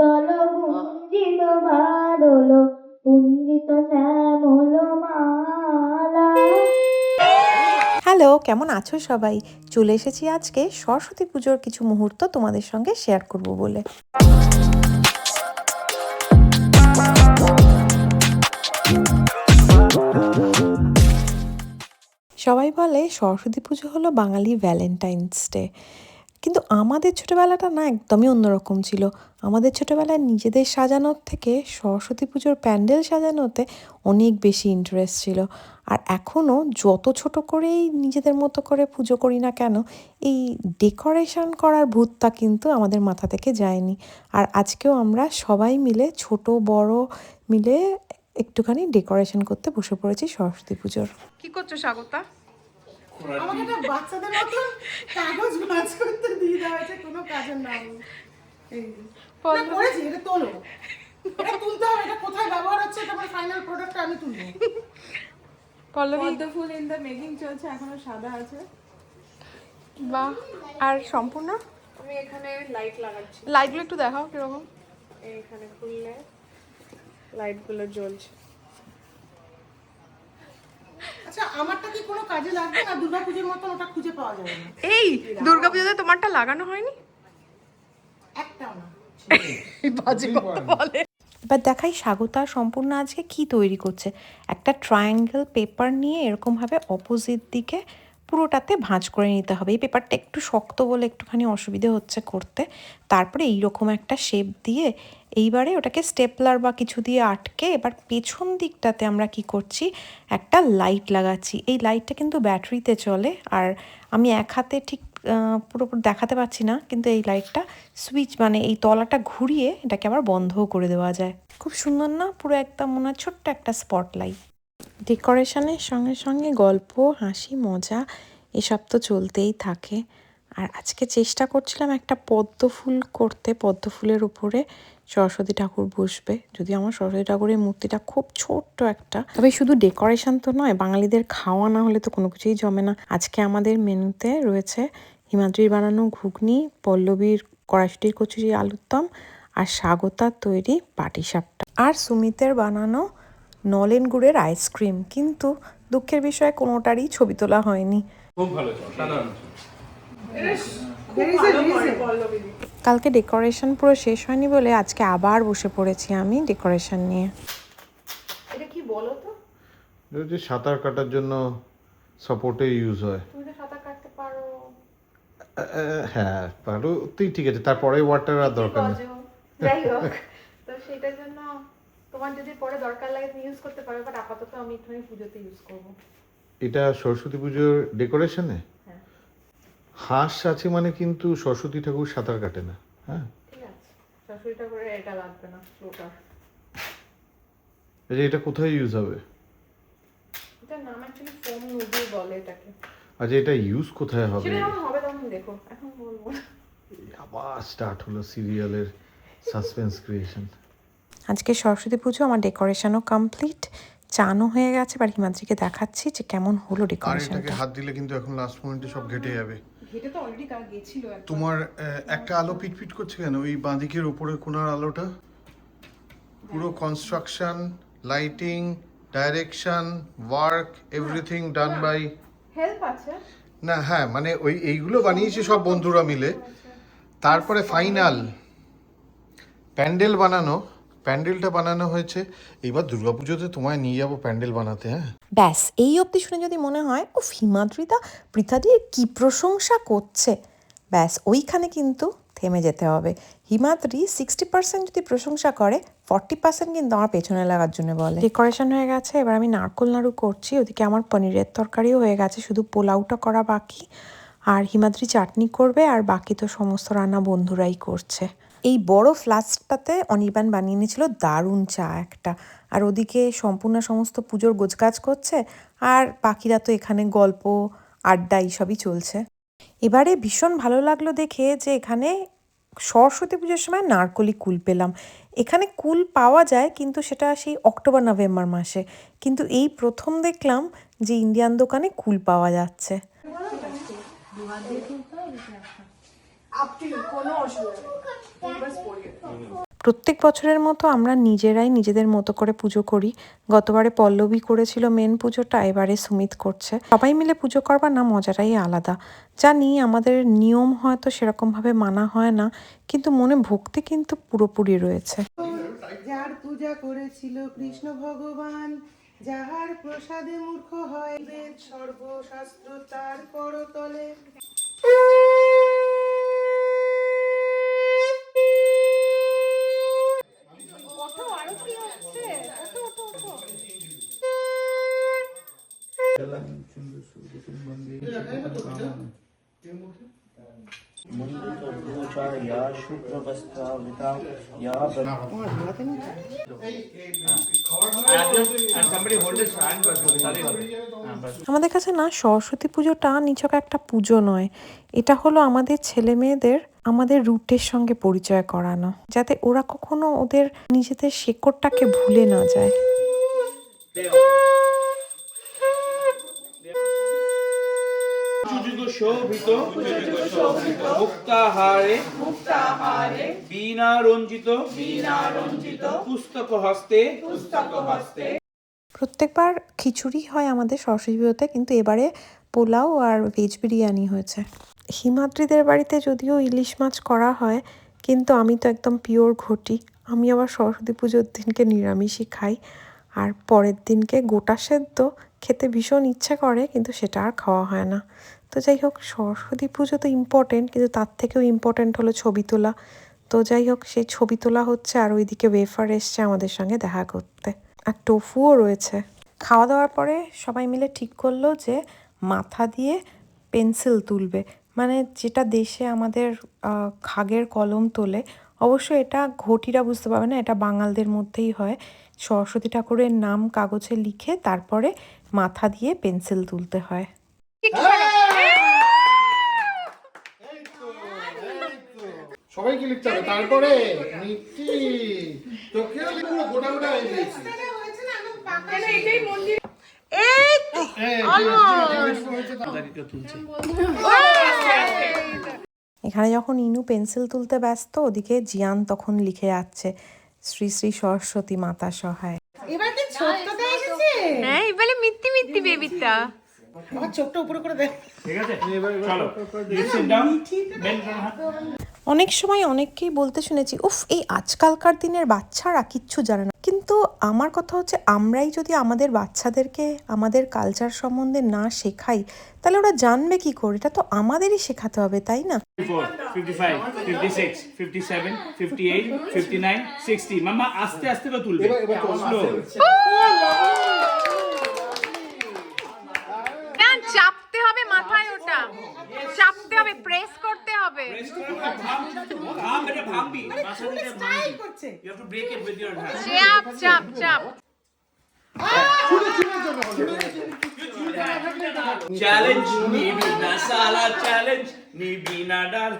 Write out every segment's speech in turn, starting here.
দল গুঞ্জিত বাদল পুঞ্জিত শ্যামল মালা। হ্যালো, কেমন আছো সবাই? চলে এসেছি আজকে সরস্বতী পুজোর কিছু মুহূর্ত তোমাদের সঙ্গে শেয়ার করব বলে। সবাই বলে সরস্বতী পুজো হলো বাঙালি ভ্যালেন্টাইন্স ডে কিন্তু আমাদের ছোটোবেলাটা না একদমই অন্যরকম ছিল। আমাদের ছোটোবেলায় নিজেদের সাজানোর থেকে সরস্বতী পুজোর প্যান্ডেল সাজানোতে অনেক বেশি ইন্টারেস্ট ছিল। আর এখনও যত ছোট করেই নিজেদের মতো করে পুজো করি না কেন, এই ডেকোরেশন করার ভূতটা কিন্তু আমাদের মাথা থেকে যায়নি। আর আজকেও আমরা সবাই মিলে, ছোট, বড় মিলে একটুখানি ডেকোরেশন করতে বসে পড়েছি সরস্বতী পুজোর। কি করছ স্বাগতা? আমাকে একটা বাচ্চাদের মতো কাগজ ভাঁজ করতে দিয়ে দেওয়া হয়েছে কোনো কাজের নাম নেই। এই এটা করেছি এটা তোলো। এটা তুলতে হবে এটা কোথায় ব্যবহার হচ্ছে এটা আমার ফাইনাল প্রোডাক্টটা আমি তুলবো। পল্লবী? পদ্ম ফুল ইন দ্য মেকিং চলছে এখনও সাদা আছে। বাহ আর সম্পূর্ণ? আমি এখানে লাইট লাগাচ্ছি। লাইটগুলো একটু দেখাও কীরকম। এখানে খুললে লাইটগুলো জ্বলছে আচ্ছা আমারটা কি কোনো কাজে লাগবে না? দুর্গাপূজার ওটা খুঁজে পাওয়া যাবে না। এই দুর্গাপূজাতে তোমারটা লাগানো হয়নি? একটাও না। এবার দেখাই স্বাগতা সম্পূর্ণ আজকে কি তৈরি করছে। একটা ট্রায়াঙ্গেল পেপার নিয়ে এরকমভাবে অপোজিট দিকে পুরোটাতে ভাঁজ করে নিতে হবে। এই পেপারটা একটু শক্ত বলে একটুখানি অসুবিধে হচ্ছে করতে। তারপরে এইরকম একটা শেপ দিয়ে এইবারে ওটাকে স্টেপলার বা কিছু দিয়ে আটকে এবার পেছন দিকটাতে আমরা কি করছি, একটা লাইট লাগাচ্ছি। এই লাইটটা কিন্তু ব্যাটারিতে চলে আর আমি এক হাতে ঠিক পুরোপুরি দেখাতে পাচ্ছি না, কিন্তু এই লাইটটা সুইচ মানে এই তলাটা ঘুরিয়ে এটাকে আবার বন্ধও করে দেওয়া যায়। খুব সুন্দর না? পুরো একদম মনে হয় ছোট্ট একটা স্পট লাইট ডেকোরেশনের সঙ্গে সঙ্গে গল্প, হাসি, মজা, এসব তো চলতেই থাকে। আর আজকে চেষ্টা করছিলাম একটা পদ্ম ফুল করতে, পদ্ম ফুলের উপরে সরস্বতী ঠাকুর বসবে। যদি আমার সরস্বতী ঠাকুরের মূর্তিটা খুব ছোট্ট একটা, তবে শুধু ডেকোরেশন তো নয়, বাঙালিদের খাওয়া না হলে তো কোনো কিছুই জমে না। আজকে আমাদের মেনুতে রয়েছে হিমাদ্রির বানানো ঘুগনি, পল্লবীর কড়াইশুটির কচুরি আলুর দম আর স্বাগতার তৈরি পাটিসাপটা। আর সুমিতের বানানো নলেন গুড়ের আইসক্রিম কিন্তু দুঃখের বিষয়ে কোনোটারই ছবি তোলা হয়নি। কালকে ডেকোরেশন পুরো শেষ হয়নি বলে আজকে আবার বসে পড়েছি আমি ডেকোরেশন নিয়ে। এটা কি বলো তো? এটা হচ্ছে সাঁতার কাটার জন্য সাপোর্টে ইউজ হয়। তুমি তো সাঁতার কাটতে পারো। হ্যাঁ পারো। তুই ঠিক আছে তারপরে ওয়াটার আর দরকার নেই। যাই হোক তো সেটার জন্য তোমার যদি পরে দরকার লাগে তুমি ইউজ করতে পারো বাট আপাতত আমি একটুখানি পুজোতে ইউজ করব। এটা সরস্বতী পুজোর ডেকোরেশনে হ্যাঁ। হাঁস আছে মানে কিন্তু সরস্বতী ঠাকুর সাঁতার কাটে না হ্যাঁ? ঠিক আছে। ঠাকুরের এটা লাগবে না এটা কোথায় ইউজ হবে? এটার নাম অ্যাকচুয়ালি ফোম নুডল বলে এটাকে। আচ্ছা এটা ইউজ কোথায় হবে? সেটা হবে তখন দেখো এখন বলব আবার স্টার্ট হলো সিরিয়ালের সাসপেন্স ক্রিয়েশন আজকে সরস্বতী পুজো আমার ডেকোরেশনও কমপ্লিট চানও হয়ে গেছে এবার হিমাদ্রিকে দেখাচ্ছি যে কেমন হলো আর এটাকে ডেকোরেশনটা হাত দিলে কিন্তু এখন লাস্ট মোমেন্টে সব ঘেটে যাবে। ঘেটে তো অলরেডি কার গেছিল একবার। তোমার একটা আলো পিটপিট করছে কেন? ওই বাঁদিকের উপরে কোনার আলোটা? পুরো construction lighting direction work everything done by help আছে। না হ্যাঁ মানে ওই এইগুলো বানিয়েছে সব বন্ধুরা মিলে। তারপরে ফাইনাল প্যান্ডেল বানানো। প্যান্ডেলটা বানানো হয়েছে। এইবার দুর্গাপুজোতে তোমায় নিয়ে যাব প্যান্ডেল বানাতে হ্যাঁ? ব্যাস এই অবধি শুনে যদি মনে হয় ও হিমাদ্রিদা পৃথাদির কি প্রশংসা করছে। ব্যাস ওইখানে কিন্তু থেমে যেতে হবে। হিমাদ্রি সিক্সটি পার্সেন্ট যদি প্রশংসা করে ফর্টি পার্সেন্ট কিন্তু আমার পেছনে লাগার জন্য বলে। ডেকোরেশন হয়ে গেছে এবার আমি নারকোল নাড়ু করছি ওদিকে আমার পনিরের তরকারিও হয়ে গেছে শুধু পোলাওটা করা বাকি। আর হিমাদ্রি চাটনি করবে আর বাকি তো সমস্ত রান্না বন্ধুরাই করছে। এই বড় ফ্লাস্কটাতে অনির্বাণ বানিয়ে এনেছিল দারুণ চা একটা। আর ওদিকে সম্পূর্ণ সমস্ত পুজোর গোছগাছ করছে আর বাকিরা তো এখানে গল্প, আড্ডা এইসবই চলছে। এবারে ভীষণ ভালো লাগল দেখে যে এখানে সরস্বতী পুজোর সময় নারকলি কুল পেলাম। এখানে কুল পাওয়া যায় কিন্তু সেটা সেই অক্টোবর, নভেম্বর মাসে। কিন্তু এই প্রথম দেখলাম যে ইন্ডিয়ান দোকানে কুল পাওয়া যাচ্ছে। প্রত্যেক বছরের মতো আমরা নিজেরাই নিজেদের মতো করে পুজো করি। গতবারে পল্লবী করেছিল মেন পুজোটা, এবারে সুমিত করছে। সবাই মিলে পুজো করবার না মজাটাই আলাদা। জানি আমাদের নিয়ম হয়তো সেরকমভাবে মানা হয় না, কিন্তু মনে ভক্তি কিন্তু পুরোপুরি রয়েছে। যার পূজা করেছিল কৃষ্ণ ভগবান যাহার প্রসাদে মূর্খ হয় বেদ সর্বশাস্ত্র তার করতলে আমাদের কাছে না সরস্বতী পুজোটা নিচক একটা পুজো নয়। এটা হলো আমাদের ছেলে মেয়েদের আমাদের রুটের সঙ্গে পরিচয় করানো। যাতে ওরা কখনো ওদের নিজেদের শেকড়টাকে ভুলে না যায়। শোভিত মুক্তাহারে মুক্তাহারে বীণা রঞ্জিত বীণা রঞ্জিত পুস্তক হস্তে পুস্তক হস্তে প্রত্যেকবার খিচুড়ি হয় আমাদের সরস্বতী পুজোতে কিন্তু এবারে পোলাও আর ভেজ বিরিয়ানি হয়েছে। হিমাদ্রিদের বাড়িতে যদিও ইলিশ মাছ করা হয় কিন্তু আমি তো একদম পিওর ঘটি। আমি আবার সরস্বতী পুজোর দিনকে নিরামিষই খাই আর পরের দিনকে গোটা সেদ্ধ খেতে ভীষণ ইচ্ছে করে কিন্তু সেটা আর খাওয়া হয় না। তো যাই হোক, সরস্বতী পুজো তো ইম্পর্টেন্ট কিন্তু তার থেকেও ইম্পর্টেন্ট হলো ছবি তোলা। তো যাই হোক, সেই ছবি তোলা হচ্ছে আর ওইদিকে ওয়েফার এসছে আমাদের সঙ্গে দেখা করতে। আর টোফুও রয়েছে। খাওয়া দাওয়ার পরে সবাই মিলে ঠিক করল যে মাথা দিয়ে পেন্সিল তুলবে। মানে যেটা দেশে আমাদের খাগের কলম তোলে, অবশ্য এটা ঘটিরা বুঝতে পারবে না, এটা বাঙালদের মধ্যেই হয়। সরস্বতী ঠাকুরের নাম কাগজে লিখে তারপরে মাথা দিয়ে পেন্সিল তুলতে হয়। সবাইকে লিখতে হবে তারপরে মিষ্টি তোকেও লিখব গোটা গোটা হয়ে গেছি। এখানে যখন ইনু পেন্সিল তুলতে ব্যস্ত ওদিকে জিয়ান তখন লিখে যাচ্ছে শ্রী শ্রী সরস্বতী মাতা সহায় এবার কি ছোট্টটা এসেছে হ্যাঁ এবারে মিত্তি মিত্তি বেবিটা আমার চোখটা উপরে করে দেখ ঠিক আছে চলো অনেক সময় অনেককেই বলতে শুনেছি উফ এই আজকালকার দিনের বাচ্চারা কিচ্ছু জানে না। কিন্তু আমার কথা হচ্ছে আমরাই যদি আমাদের বাচ্চাদেরকে আমাদের কালচার সম্বন্ধে না শেখাই তাহলে ওরা জানবে কি করে? এটা তো আমাদেরই শেখাতে হবে তাই না? 54, 55, 56, 57, 58, 59, 60 মামা আস্তে আস্তে তুলবে। চাপতে হবে প্রেস করতে হবে ভাঙ এটা ভাঙবি স্টাইল করছে You have to break it with your hand. চাপ চাপ চাপ Challenge Nibina Sala Challenge Nibina Dar.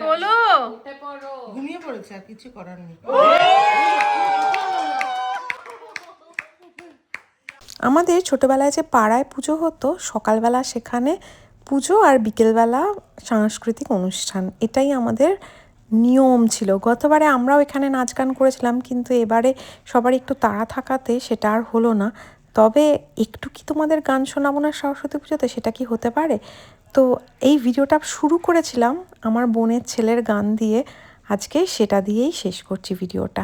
তোলো ঘুমিয়ে পড়েছে আর কিছু করার নেই। আমাদের ছোটবেলায় যে পাড়ায় পুজো হতো সকালবেলা সেখানে পুজো আর বিকেলবেলা সাংস্কৃতিক অনুষ্ঠান এটাই আমাদের নিয়ম ছিল। গতবারে আমরাও এখানে নাচ গান করেছিলাম কিন্তু এবারে সবার একটু তাড়া থাকাতে সেটা আর হলো না। তবে একটু কি তোমাদের গান শোনাবো না সরস্বতী পুজোতে? সেটা কি হতে পারে? তো এই ভিডিওটা শুরু করেছিলাম আমার বোনের ছেলের গান দিয়ে। আজকে সেটা দিয়েই শেষ করছি ভিডিওটা।